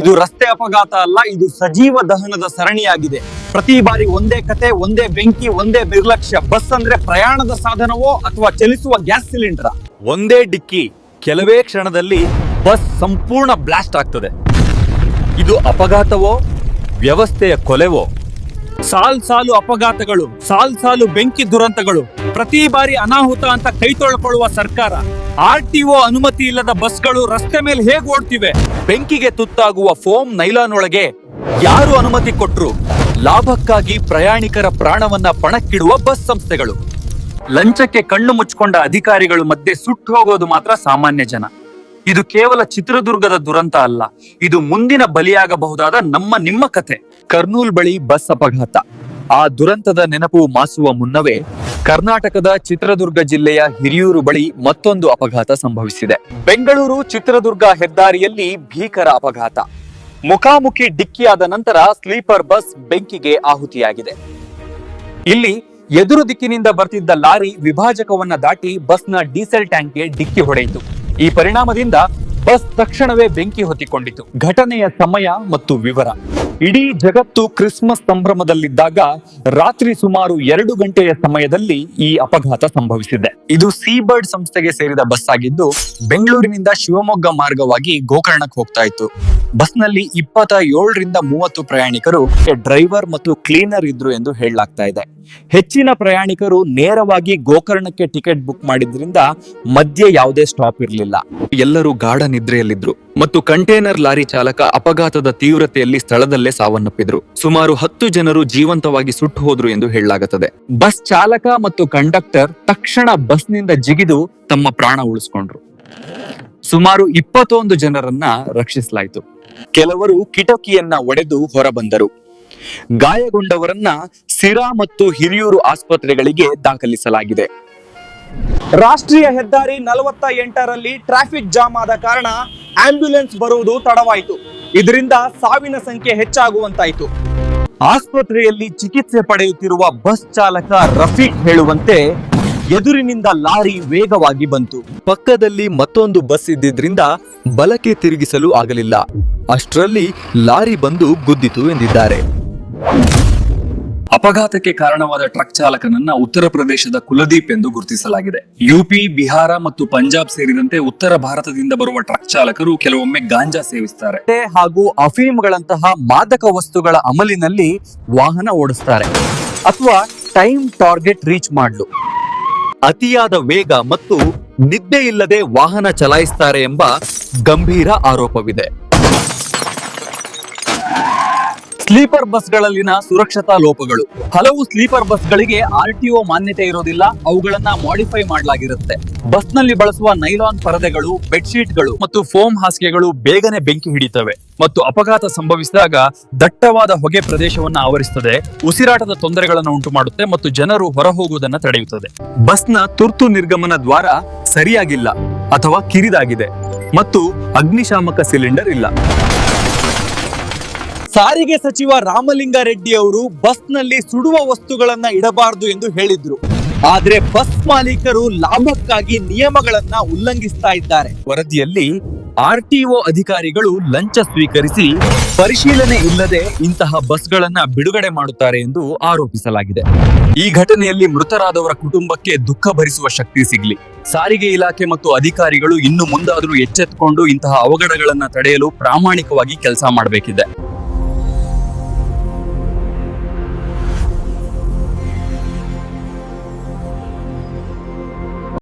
ಇದು ರಸ್ತೆ ಅಪಘಾತ ಅಲ್ಲ, ಇದು ಸಜೀವ ದಹನದ ಸರಣಿಯಾಗಿದೆ. ಪ್ರತಿ ಬಾರಿ ಒಂದೇ ಕತೆ, ಒಂದೇ ಬೆಂಕಿ, ಒಂದೇ ನಿರ್ಲಕ್ಷ್ಯ. ಬಸ್ ಅಂದ್ರೆ ಪ್ರಯಾಣದ ಸಾಧನವೋ ಅಥವಾ ಚಲಿಸುವ ಗ್ಯಾಸ್ ಸಿಲಿಂಡರ್? ಒಂದೇ ಡಿಕ್ಕಿ. ಕೆಲವೇ ಕ್ಷಣದಲ್ಲಿ ಬಸ್ ಸಂಪೂರ್ಣ ಬ್ಲಾಸ್ಟ್ ಆಗ್ತದೆ. ಇದು ಅಪಘಾತವೋ, ವ್ಯವಸ್ಥೆಯ ಕೊಲೆವೋ? ಸಾಲ್ ಸಾಲು ಅಪಘಾತಗಳು, ಸಾಲ್ ಸಾಲು ಬೆಂಕಿ ದುರಂತಗಳು. ಪ್ರತಿ ಬಾರಿ ಅನಾಹುತ ಅಂತ ಕೈ ತೊಳ್ಕೊಳ್ಳುವ ಸರ್ಕಾರ. ಆರ್ ಟಿಒ ಅನುಮತಿ ಇಲ್ಲದ ಬಸ್ಗಳು ರಸ್ತೆ ಮೇಲೆ ಹೇಗೆ ಓಡ್ತಿವೆ? ಬೆಂಕಿಗೆ ತುತ್ತಾಗುವ ಫೋಮ್ ನೈಲಾನ್ ಒಳಗೆ ಯಾರು ಅನುಮತಿ ಕೊಟ್ರು? ಲಾಭಕ್ಕಾಗಿ ಪ್ರಯಾಣಿಕರ ಪ್ರಾಣವನ್ನ ಪಣಕ್ಕಿಡುವ ಬಸ್ ಸಂಸ್ಥೆಗಳು. ಲಂಚಕ್ಕೆ ಕಣ್ಣು ಮುಚ್ಚಿಕೊಂಡ ಅಧಿಕಾರಿಗಳು ಮಧ್ಯೆ ಸುಟ್ಟು ಹೋಗೋದು ಮಾತ್ರ ಸಾಮಾನ್ಯ ಜನ. ಇದು ಕೇವಲ ಚಿತ್ರದುರ್ಗದ ದುರಂತ ಅಲ್ಲ, ಇದು ಮುಂದಿನ ಬಲಿಯಾಗಬಹುದಾದ ನಮ್ಮ ನಿಮ್ಮ ಕಥೆ ಕರ್ನೂಲ್ ಬಳಿ ಬಸ್ ಅಪಘಾತ. ಆ ದುರಂತದ ನೆನಪು ಮಾಸುವ ಮುನ್ನವೇ ಕರ್ನಾಟಕದ ಚಿತ್ರದುರ್ಗ ಜಿಲ್ಲೆಯ ಹಿರಿಯೂರು ಬಳಿ ಮತ್ತೊಂದು ಅಪಘಾತ ಸಂಭವಿಸಿದೆ. ಬೆಂಗಳೂರು ಚಿತ್ರದುರ್ಗ ಹೆದ್ದಾರಿಯಲ್ಲಿ ಭೀಕರ ಅಪಘಾತ. ಮುಖಾಮುಖಿ ಡಿಕ್ಕಿಯಾದ ನಂತರ ಸ್ಲೀಪರ್ ಬಸ್ ಬೆಂಕಿಗೆ ಆಹುತಿಯಾಗಿದೆ. ಇಲ್ಲಿ ಎದುರು ದಿಕ್ಕಿನಿಂದ ಬರ್ತಿದ್ದ ಲಾರಿ ವಿಭಾಜಕವನ್ನ ದಾಟಿ ಬಸ್ನ ಡೀಸೆಲ್ ಟ್ಯಾಂಕ್ಗೆ ಡಿಕ್ಕಿ ಹೊಡೆಯಿತು. ಈ ಪರಿಣಾಮದಿಂದ ಬಸ್ ತಕ್ಷಣವೇ ಬೆಂಕಿ ಹೊತ್ತಿಕೊಂಡಿತು. ಘಟನೆಯ ಸಮಯ ಮತ್ತು ವಿವರ. ಇಡೀ ಜಗತ್ತು ಕ್ರಿಸ್ಮಸ್ ಸಂಭ್ರಮದಲ್ಲಿದ್ದಾಗ ರಾತ್ರಿ ಸುಮಾರು ಎರಡು ಗಂಟೆಯ ಸಮಯದಲ್ಲಿ ಈ ಅಪಘಾತ ಸಂಭವಿಸಿದೆ. ಇದು ಸೀಬರ್ಡ್ ಸಂಸ್ಥೆಗೆ ಸೇರಿದ ಬಸ್ ಆಗಿದ್ದು, ಬೆಂಗಳೂರಿನಿಂದ ಶಿವಮೊಗ್ಗ ಮಾರ್ಗವಾಗಿ ಗೋಕರ್ಣಕ್ಕೆ ಹೋಗ್ತಾ ಇತ್ತು. ಬಸ್ನಲ್ಲಿ ಇಪ್ಪತ್ತ ಏಳರಿಂದ ಮೂವತ್ತು ಪ್ರಯಾಣಿಕರು ಡ್ರೈವರ್ ಮತ್ತು ಕ್ಲೀನರ್ ಇದ್ರು ಎಂದು ಹೇಳಲಾಗ್ತಾ ಇದೆ. ಹೆಚ್ಚಿನ ಪ್ರಯಾಣಿಕರು ನೇರವಾಗಿ ಗೋಕರ್ಣಕ್ಕೆ ಟಿಕೆಟ್ ಬುಕ್ ಮಾಡಿದ್ರಿಂದ ಮಧ್ಯೆ ಯಾವುದೇ ಸ್ಟಾಪ್ ಇರಲಿಲ್ಲ. ಎಲ್ಲರೂ ಗಾಢ ನಿದ್ರೆಯಲ್ಲಿದ್ರು ಮತ್ತು ಕಂಟೈನರ್ ಲಾರಿ ಚಾಲಕ ಅಪಘಾತದ ತೀವ್ರತೆಯಲ್ಲಿ ಸ್ಥಳದಲ್ಲೇ ಸಾವನ್ನಪ್ಪಿದ್ರು. ಸುಮಾರು ಹತ್ತು ಜನರು ಜೀವಂತವಾಗಿ ಸುಟ್ಟು ಹೋದ್ರು ಎಂದು ಹೇಳಲಾಗುತ್ತದೆ. ಬಸ್ ಚಾಲಕ ಮತ್ತು ಕಂಡಕ್ಟರ್ ತಕ್ಷಣ ಬಸ್ನಿಂದ ಜಿಗಿದು ತಮ್ಮ ಪ್ರಾಣ ಉಳಿಸ್ಕೊಂಡ್ರು. ಸುಮಾರು ಇಪ್ಪತ್ತೊಂದು ಜನರನ್ನ ರಕ್ಷಿಸಲಾಯಿತು. ಕೆಲವರು ಕಿಟಕಿಯನ್ನ ಒಡೆದು ಹೊರಬಂದರು. ಗಾಯಗೊಂಡವರನ್ನ ಸಿರಾ ಮತ್ತು ಹಿರಿಯೂರು ಆಸ್ಪತ್ರೆಗಳಿಗೆ ದಾಖಲಿಸಲಾಗಿದೆ. ರಾಷ್ಟ್ರೀಯ ಹೆದ್ದಾರಿ ನಲವತ್ತ ಎಂಟರಲ್ಲಿ ಟ್ರಾಫಿಕ್ ಜಾಮ್ ಆದ ಕಾರಣ ಆಂಬ್ಯುಲೆನ್ಸ್ ಬರುವುದು ತಡವಾಯಿತು. ಇದರಿಂದ ಸಾವಿನ ಸಂಖ್ಯೆ ಹೆಚ್ಚಾಗುವಂತಾಯಿತು. ಆಸ್ಪತ್ರೆಯಲ್ಲಿ ಚಿಕಿತ್ಸೆ ಪಡೆಯುತ್ತಿರುವ ಬಸ್ ಚಾಲಕ ರಫೀಕ್ ಹೇಳುವಂತೆ ಎದುರಿನಿಂದ ಲಾರಿ ವೇಗವಾಗಿ ಬಂತು. ಪಕ್ಕದಲ್ಲಿ ಮತ್ತೊಂದು ಬಸ್ ಇದ್ದಿದ್ರಿಂದ ಬಲಕ್ಕೆ ತಿರುಗಿಸಲು ಆಗಲಿಲ್ಲ. ಅಷ್ಟರಲ್ಲಿ ಲಾರಿ ಬಂದು ಗುದ್ದಿತು ಎಂದಿದ್ದಾರೆ. ಅಪಘಾತಕ್ಕೆ ಕಾರಣವಾದ ಟ್ರಕ್ ಚಾಲಕನನ್ನ ಉತ್ತರ ಪ್ರದೇಶದ ಕುಲದೀಪ್ ಎಂದು ಗುರುತಿಸಲಾಗಿದೆ. ಯುಪಿ ಬಿಹಾರ ಮತ್ತು ಪಂಜಾಬ್ ಸೇರಿದಂತೆ ಉತ್ತರ ಭಾರತದಿಂದ ಬರುವ ಟ್ರಕ್ ಚಾಲಕರು ಕೆಲವೊಮ್ಮೆ ಗಾಂಜಾ ಸೇವಿಸುತ್ತಾರೆ ಹಾಗೂ ಅಫೀಮ್ಗಳಂತಹ ಮಾದಕ ವಸ್ತುಗಳ ಅಮಲಿನಲ್ಲಿ ವಾಹನ ಓಡಿಸ್ತಾರೆ ಅಥವಾ ಟೈಮ್ ಟಾರ್ಗೆಟ್ ರೀಚ್ ಮಾಡಲು. ಅತಿಯಾದ ವೇಗ ಮತ್ತು ನಿದ್ದೆ ಇಲ್ಲದೆ ವಾಹನ ಚಲಾಯಿಸ್ತಾರೆ ಎಂಬ ಗಂಭೀರ ಆರೋಪವಿದೆ. ಸ್ಲೀಪರ್ ಬಸ್ಗಳಲ್ಲಿನ ಸುರಕ್ಷತಾ ಲೋಪಗಳು. ಹಲವು ಸ್ಲೀಪರ್ ಬಸ್ಗಳಿಗೆ ಆರ್ ಟಿಒ ಮಾನ್ಯತೆ ಇರೋದಿಲ್ಲ, ಅವುಗಳನ್ನ ಮಾಡಿಫೈ ಮಾಡಲಾಗಿರುತ್ತೆ. ಬಸ್ನಲ್ಲಿ ಬಳಸುವ ನೈಲಾನ್ ಪರದೆಗಳು, ಬೆಡ್ಶೀಟ್ಗಳು ಮತ್ತು ಫೋಮ್ ಹಾಸಿಗೆಗಳು ಬೇಗನೆ ಬೆಂಕಿ ಹಿಡಿತವೆ ಮತ್ತು ಅಪಘಾತ ಸಂಭವಿಸಿದಾಗ ದಟ್ಟವಾದ ಹೊಗೆ ಪ್ರದೇಶವನ್ನು ಆವರಿಸುತ್ತದೆ ಉಸಿರಾಟದ ತೊಂದರೆಗಳನ್ನು ಉಂಟು ಮಾಡುತ್ತೆ ಮತ್ತು ಜನರು ಹೊರಹೋಗುವುದನ್ನು ತಡೆಯುತ್ತದೆ. ಬಸ್ನ ತುರ್ತು ನಿರ್ಗಮನ ದ್ವಾರ ಸರಿಯಾಗಿಲ್ಲ ಅಥವಾ ಕಿರಿದಾಗಿದೆ ಮತ್ತು ಅಗ್ನಿಶಾಮಕ ಸಿಲಿಂಡರ್ ಇಲ್ಲ. ಸಾರಿಗೆ ಸಚಿವ ರಾಮಲಿಂಗಾರೆಡ್ಡಿ ಅವರು ಬಸ್ನಲ್ಲಿ ಸುಡುವ ವಸ್ತುಗಳನ್ನ ಇಡಬಾರದು ಎಂದು ಹೇಳಿದ್ರು. ಆದ್ರೆ ಬಸ್ ಮಾಲೀಕರು ಲಾಭಕ್ಕಾಗಿ ನಿಯಮಗಳನ್ನ ಉಲ್ಲಂಘಿಸ್ತಾ ಇದ್ದಾರೆ. ವರದಿಯಲ್ಲಿ ಆರ್ಟಿಒ ಅಧಿಕಾರಿಗಳು ಲಂಚ ಸ್ವೀಕರಿಸಿ ಪರಿಶೀಲನೆ ಇಲ್ಲದೆ ಇಂತಹ ಬಸ್ಗಳನ್ನ ಬಿಡುಗಡೆ ಮಾಡುತ್ತಾರೆ ಎಂದು ಆರೋಪಿಸಲಾಗಿದೆ. ಈ ಘಟನೆಯಲ್ಲಿ ಮೃತರಾದವರ ಕುಟುಂಬಕ್ಕೆ ದುಃಖ ಭರಿಸುವ ಶಕ್ತಿ ಸಿಗ್ಲಿ. ಸಾರಿಗೆ ಇಲಾಖೆ ಮತ್ತು ಅಧಿಕಾರಿಗಳು ಇನ್ನು ಮುಂದಾದರೂ ಎಚ್ಚೆತ್ತುಕೊಂಡು ಇಂತಹ ಅವಘಡಗಳನ್ನ ತಡೆಯಲು ಪ್ರಾಮಾಣಿಕವಾಗಿ ಕೆಲಸ ಮಾಡಬೇಕಿದೆ.